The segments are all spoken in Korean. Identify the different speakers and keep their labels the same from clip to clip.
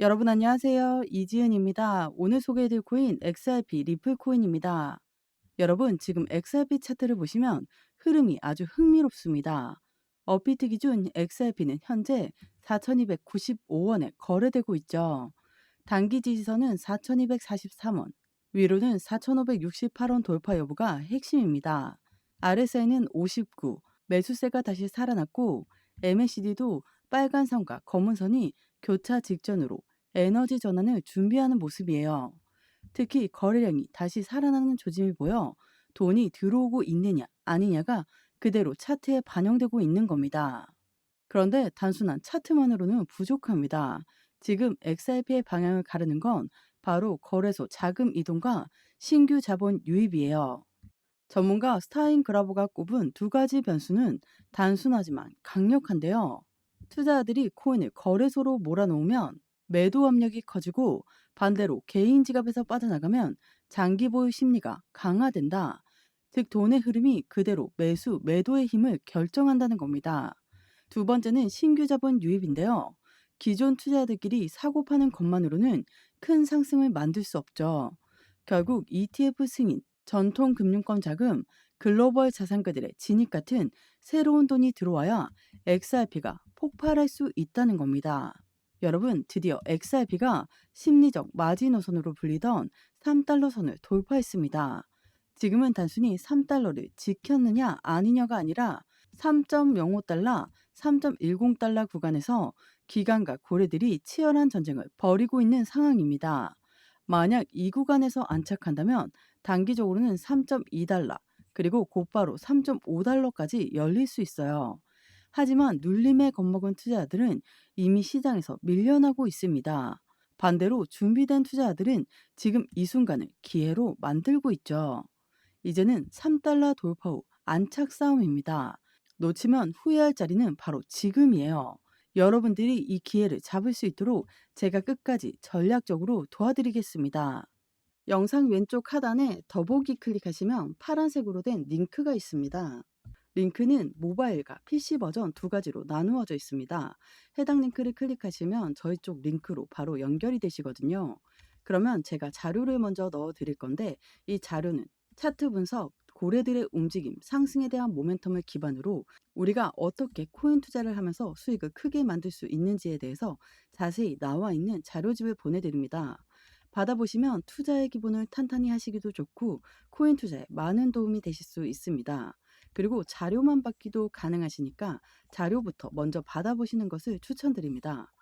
Speaker 1: 여러분 안녕하세요. 이지은입니다. 오늘 소개해드릴 코인 XRP 리플 코인입니다. 여러분 지금 XRP 차트를 보시면 흐름이 아주 흥미롭습니다. 업비트 기준 XRP는 현재 4,295원에 거래되고 있죠. 단기 지지선은 4,243원, 위로는 4,568원 돌파 여부가 핵심입니다. RSI는 59, 매수세가 다시 살아났고 MACD도 빨간 선과 검은 선이 교차 직전으로 에너지 전환을 준비하는 모습이에요. 특히 거래량이 다시 살아나는 조짐이 보여 돈이 들어오고 있느냐 아니냐가 그대로 차트에 반영되고 있는 겁니다. 그런데 단순한 차트만으로는 부족합니다. 지금 XRP의 방향을 가르는 건 바로 거래소 자금 이동과 신규 자본 유입이에요. 전문가 스타인 그라보가 꼽은 두 가지 변수는 단순하지만 강력한데요. 투자자들이 코인을 거래소로 몰아놓으면 매도 압력이 커지고 반대로 개인 지갑에서 빠져나가면 장기 보유 심리가 강화된다. 즉 돈의 흐름이 그대로 매수, 매도의 힘을 결정한다는 겁니다. 두 번째는 신규 자본 유입인데요. 기존 투자자들끼리 사고 파는 것만으로는 큰 상승을 만들 수 없죠. 결국 ETF 승인, 전통 금융권 자금, 글로벌 자산가들의 진입 같은 새로운 돈이 들어와야 XRP가 폭발할 수 있다는 겁니다. 여러분, 드디어 XRP가 심리적 마지노선으로 불리던 3달러 선을 돌파했습니다. 지금은 단순히 3달러를 지켰느냐 아니냐가 아니라 3.05달러, 3.10달러 구간에서 기관과 고래들이 치열한 전쟁을 벌이고 있는 상황입니다. 만약 이 구간에서 안착한다면 단기적으로는 3.2달러, 그리고 곧바로 3.5달러까지 열릴 수 있어요. 하지만 눌림에 겁먹은 투자자들은 이미 시장에서 밀려나고 있습니다. 반대로 준비된 투자자들은 지금 이 순간을 기회로 만들고 있죠. 이제는 3달러 돌파 후 안착 싸움입니다. 놓치면 후회할 자리는 바로 지금이에요. 여러분들이 이 기회를 잡을 수 있도록 제가 끝까지 전략적으로 도와드리겠습니다. 영상 왼쪽 하단에 더보기 클릭하시면 파란색으로 된 링크가 있습니다. 링크는 모바일과 PC 버전 두 가지로 나누어져 있습니다. 해당 링크를 클릭하시면 저희 쪽 링크로 바로 연결이 되시거든요. 그러면 제가 자료를 먼저 넣어 드릴 건데 이 자료는 차트 분석, 고래들의 움직임, 상승에 대한 모멘텀을 기반으로 우리가 어떻게 코인 투자를 하면서 수익을 크게 만들 수 있는지에 대해서 자세히 나와 있는 자료집을 보내드립니다. 받아보시면 투자의 기본을 탄탄히 하시기도 좋고 코인 투자에 많은 도움이 되실 수 있습니다. 그리고 자료만 받기도 가능하시니까 자료부터 먼저 받아보시는 것을 추천드립니다.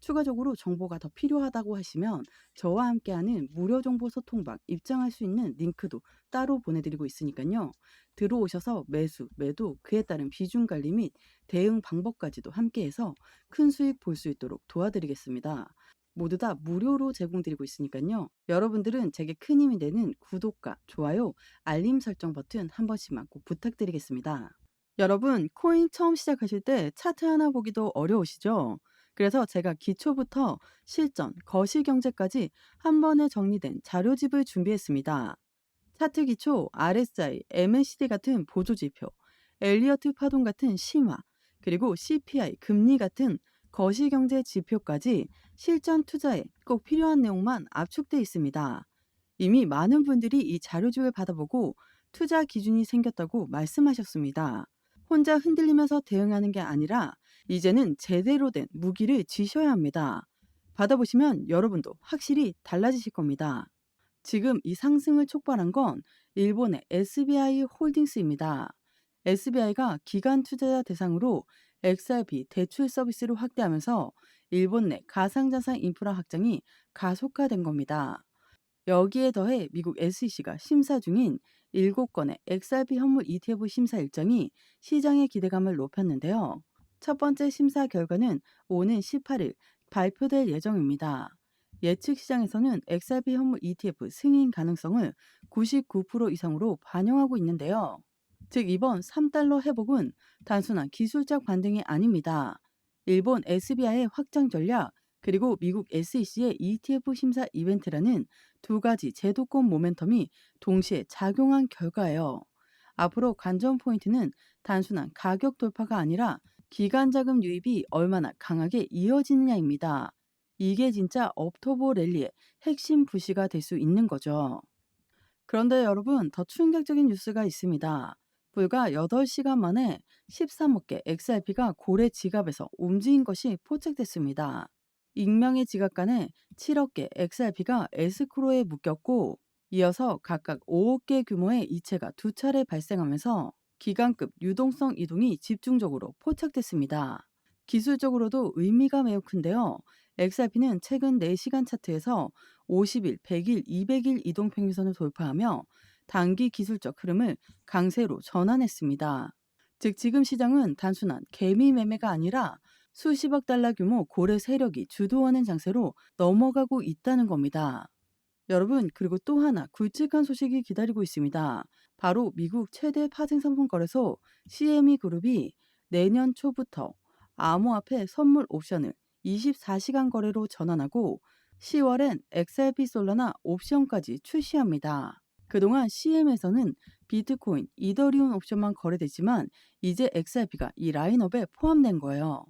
Speaker 1: 추가적으로 정보가 더 필요하다고 하시면 저와 함께하는 무료 정보 소통방 입장할 수 있는 링크도 따로 보내드리고 있으니까요. 들어오셔서 매수, 매도, 그에 따른 비중 관리 및 대응 방법까지도 함께해서 큰 수익 볼 수 있도록 도와드리겠습니다. 모두 다 무료로 제공드리고 있으니까요. 여러분들은 제게 큰 힘이 되는 구독과 좋아요, 알림 설정 버튼 한 번씩만 꼭 부탁드리겠습니다. 여러분, 코인 처음 시작하실 때 차트 하나 보기도 어려우시죠? 그래서 제가 기초부터 실전, 거시 경제까지 한 번에 정리된 자료집을 준비했습니다. 차트 기초, RSI, MACD 같은 보조 지표, 엘리어트 파동 같은 심화, 그리고 CPI, 금리 같은 거시경제 지표까지 실전 투자에 꼭 필요한 내용만 압축돼 있습니다. 이미 많은 분들이 이 자료집을 받아보고 투자 기준이 생겼다고 말씀하셨습니다. 혼자 흔들리면서 대응하는 게 아니라 이제는 제대로 된 무기를 쥐셔야 합니다. 받아보시면 여러분도 확실히 달라지실 겁니다. 지금 이 상승을 촉발한 건 일본의 SBI 홀딩스입니다. SBI가 기관 투자자 대상으로 XRP 대출 서비스를 확대하면서 일본 내 가상자산 인프라 확장이 가속화된 겁니다. 여기에 더해 미국 SEC가 심사 중인 7건의 XRP 현물 ETF 심사 일정이 시장의 기대감을 높였는데요. 첫 번째 심사 결과는 오는 18일 발표될 예정입니다. 예측 시장에서는 XRP 현물 ETF 승인 가능성을 99% 이상으로 반영하고 있는데요. 즉 이번 3달러 회복은 단순한 기술적 반등이 아닙니다. 일본 SBI의 확장 전략 그리고 미국 SEC의 ETF 심사 이벤트라는 두 가지 제도권 모멘텀이 동시에 작용한 결과예요. 앞으로 관전 포인트는 단순한 가격 돌파가 아니라 기간 자금 유입이 얼마나 강하게 이어지느냐입니다. 이게 진짜 업토보 랠리의 핵심 부시가 될 수 있는 거죠. 그런데 여러분, 더 충격적인 뉴스가 있습니다. 불과 8시간 만에 13억개 XRP가 고래 지갑에서 움직인 것이 포착됐습니다. 익명의 지갑간에 7억개 XRP가 에스크로에 묶였고 이어서 각각 5억 개 규모의 이체가 두 차례 발생하면서 기간급 유동성 이동이 집중적으로 포착됐습니다. 기술적으로도 의미가 매우 큰데요. XRP는 최근 4시간 차트에서 50일, 100일, 200일 이동 평균선을 돌파하며 단기 기술적 흐름을 강세로 전환했습니다. 즉 지금 시장은 단순한 개미 매매가 아니라 수십억 달러 규모 고래 세력이 주도하는 장세로 넘어가고 있다는 겁니다. 여러분, 그리고 또 하나 굵직한 소식이 기다리고 있습니다. 바로 미국 최대 파생 상품 거래소 CME 그룹이 내년 초부터 암호화폐 선물 옵션을 24시간 거래로 전환하고 10월엔 XRP 솔라나 옵션까지 출시합니다. 그동안 CM에서는 비트코인, 이더리움 옵션만 거래됐지만 이제 XRP가 이 라인업에 포함된 거예요.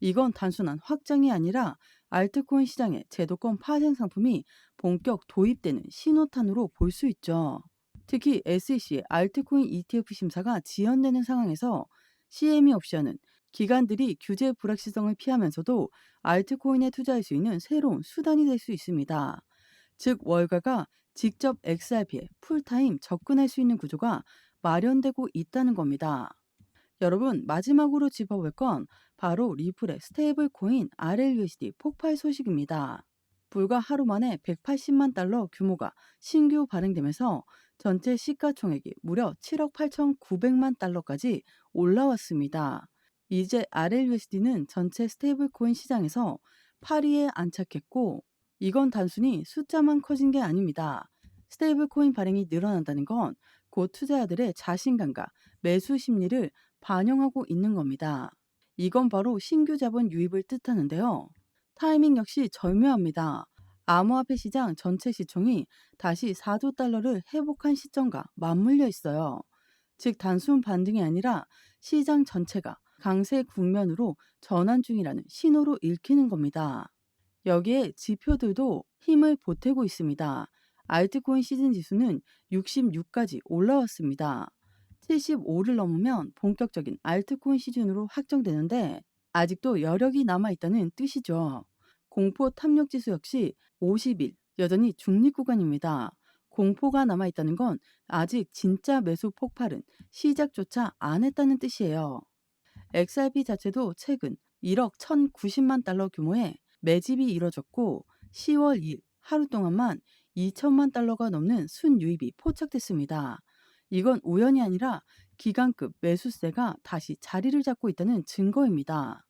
Speaker 1: 이건 단순한 확장이 아니라 알트코인 시장에 제도권 파생 상품이 본격 도입되는 신호탄으로 볼 수 있죠. 특히 SEC의 알트코인 ETF 심사가 지연되는 상황에서 CME 옵션은 기관들이 규제 불확실성을 피하면서도 알트코인에 투자할 수 있는 새로운 수단이 될 수 있습니다. 즉 월가가 직접 XRP에 풀타임 접근할 수 있는 구조가 마련되고 있다는 겁니다. 여러분 마지막으로 짚어볼 건 바로 리플의 스테이블 코인 RLUSD 폭발 소식입니다. 불과 하루 만에 180만 달러 규모가 신규 발행되면서 전체 시가총액이 무려 7억 8,900만 달러까지 올라왔습니다. 이제 RLUSD는 전체 스테이블 코인 시장에서 8위에 안착했고 이건 단순히 숫자만 커진 게 아닙니다. 스테이블 코인 발행이 늘어난다는 건 곧 투자자들의 자신감과 매수 심리를 반영하고 있는 겁니다. 이건 바로 신규 자본 유입을 뜻하는데요. 타이밍 역시 절묘합니다. 암호화폐 시장 전체 시총이 다시 4조 달러를 회복한 시점과 맞물려 있어요. 즉 단순 반등이 아니라 시장 전체가 강세 국면으로 전환 중이라는 신호로 읽히는 겁니다. 여기에 지표들도 힘을 보태고 있습니다. 알트코인 시즌 지수는 66까지 올라왔습니다. 75를 넘으면 본격적인 알트코인 시즌으로 확정되는데 아직도 여력이 남아있다는 뜻이죠. 공포 탐욕 지수 역시 50일 여전히 중립 구간입니다. 공포가 남아있다는 건 아직 진짜 매수 폭발은 시작조차 안 했다는 뜻이에요. XRP 자체도 최근 1억 1,090만 달러 규모의 매집이 이뤄졌고 10월 2일 하루 동안만 2천만 달러가 넘는 순유입이 포착됐습니다. 이건 우연이 아니라 기간급 매수세가 다시 자리를 잡고 있다는 증거입니다.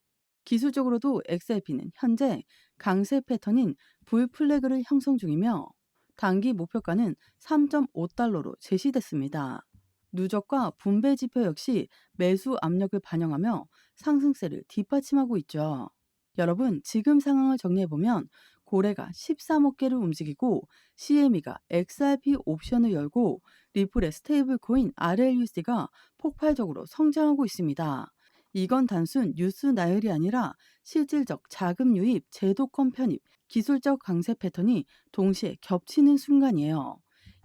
Speaker 1: 기술적으로도 XRP는 현재 강세 패턴인 불 플래그를 형성 중이며 단기 목표가는 3.5달러로 제시됐습니다. 누적과 분배 지표 역시 매수 압력을 반영하며 상승세를 뒷받침하고 있죠. 여러분, 지금 상황을 정리해보면 고래가 13억 개를 움직이고 CME가 XRP 옵션을 열고 리플의 스테이블 코인 RLUSD가 폭발적으로 성장하고 있습니다. 이건 단순 뉴스 나열이 아니라 실질적 자금 유입, 제도권 편입, 기술적 강세 패턴이 동시에 겹치는 순간이에요.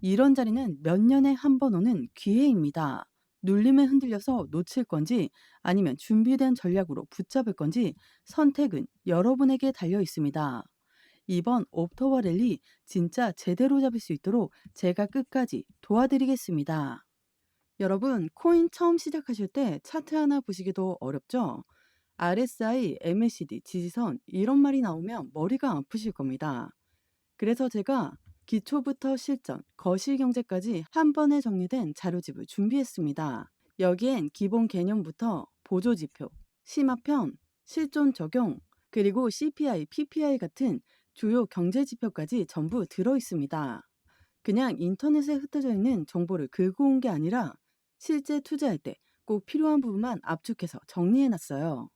Speaker 1: 이런 자리는 몇 년에 한 번 오는 기회입니다. 눌림에 흔들려서 놓칠 건지 아니면 준비된 전략으로 붙잡을 건지 선택은 여러분에게 달려 있습니다. 이번 옵토버 랠리 진짜 제대로 잡을 수 있도록 제가 끝까지 도와드리겠습니다. 여러분, 코인 처음 시작하실 때 차트 하나 보시기도 어렵죠? RSI, MACD, 지지선 이런 말이 나오면 머리가 아프실 겁니다. 그래서 제가 기초부터 실전, 거시 경제까지 한 번에 정리된 자료집을 준비했습니다. 여기엔 기본 개념부터 보조 지표, 심화편, 실존 적용, 그리고 CPI, PPI 같은 주요 경제 지표까지 전부 들어 있습니다. 그냥 인터넷에 흩어져 있는 정보를 긁어 온 게 아니라 실제 투자할 때 꼭 필요한 부분만 압축해서 정리해 놨어요.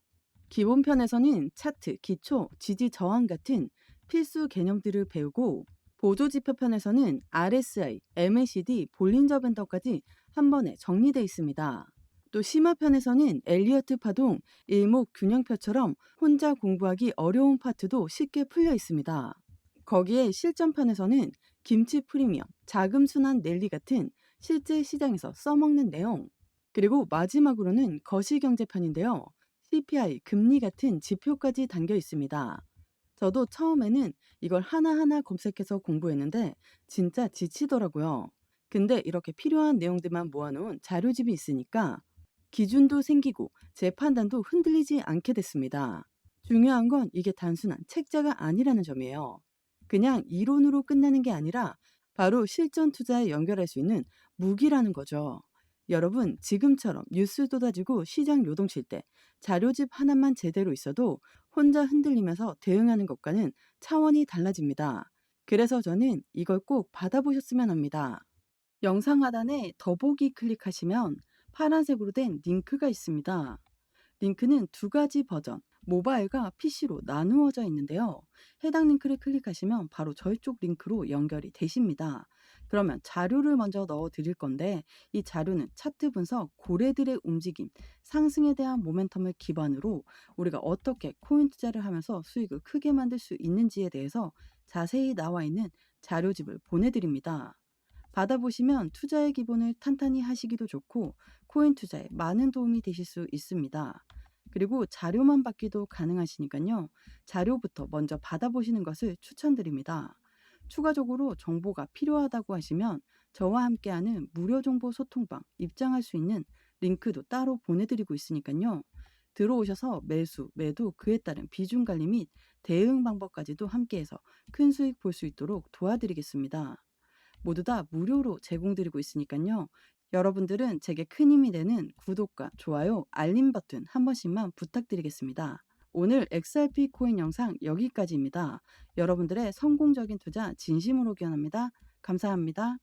Speaker 1: 기본편에서는 차트, 기초, 지지 저항 같은 필수 개념들을 배우고 보조지표편에서는 RSI, MACD, 볼린저 밴더까지 한 번에 정리되어 있습니다. 또 심화편에서는 엘리어트 파동, 일목 균형표처럼 혼자 공부하기 어려운 파트도 쉽게 풀려 있습니다. 거기에 실전편에서는 김치 프리미엄, 자금 순환 랠리 같은 실제 시장에서 써먹는 내용, 그리고 마지막으로는 거시경제편인데요. CPI, 금리 같은 지표까지 담겨 있습니다. 저도 처음에는 이걸 하나하나 검색해서 공부했는데 진짜 지치더라고요. 근데 이렇게 필요한 내용들만 모아놓은 자료집이 있으니까 기준도 생기고 제 판단도 흔들리지 않게 됐습니다. 중요한 건 이게 단순한 책자가 아니라는 점이에요. 그냥 이론으로 끝나는 게 아니라 바로 실전 투자에 연결할 수 있는 무기라는 거죠. 여러분, 지금처럼 뉴스 쏟아지고 시장 요동칠 때 자료집 하나만 제대로 있어도 혼자 흔들리면서 대응하는 것과는 차원이 달라집니다. 그래서 저는 이걸 꼭 받아보셨으면 합니다. 영상 하단에 더보기 클릭하시면 파란색으로 된 링크가 있습니다. 링크는 두 가지 버전, 모바일과 PC로 나누어져 있는데요. 해당 링크를 클릭하시면 바로 저희 쪽 링크로 연결이 되십니다. 그러면 자료를 먼저 넣어 드릴 건데 이 자료는 차트 분석, 고래들의 움직임, 상승에 대한 모멘텀을 기반으로 우리가 어떻게 코인 투자를 하면서 수익을 크게 만들 수 있는지에 대해서 자세히 나와 있는 자료집을 보내드립니다. 받아보시면 투자의 기본을 탄탄히 하시기도 좋고 코인 투자에 많은 도움이 되실 수 있습니다. 그리고 자료만 받기도 가능하시니까요. 자료부터 먼저 받아보시는 것을 추천드립니다. 추가적으로 정보가 필요하다고 하시면 저와 함께하는 무료 정보 소통방 입장할 수 있는 링크도 따로 보내드리고 있으니까요. 들어오셔서 매수, 매도, 그에 따른 비중 관리 및 대응 방법까지도 함께해서 큰 수익 볼 수 있도록 도와드리겠습니다. 모두 다 무료로 제공드리고 있으니까요. 여러분들은 제게 큰 힘이 되는 구독과 좋아요, 알림 버튼 한 번씩만 부탁드리겠습니다. 오늘 XRP 코인 영상 여기까지입니다. 여러분들의 성공적인 투자 진심으로 기원합니다. 감사합니다.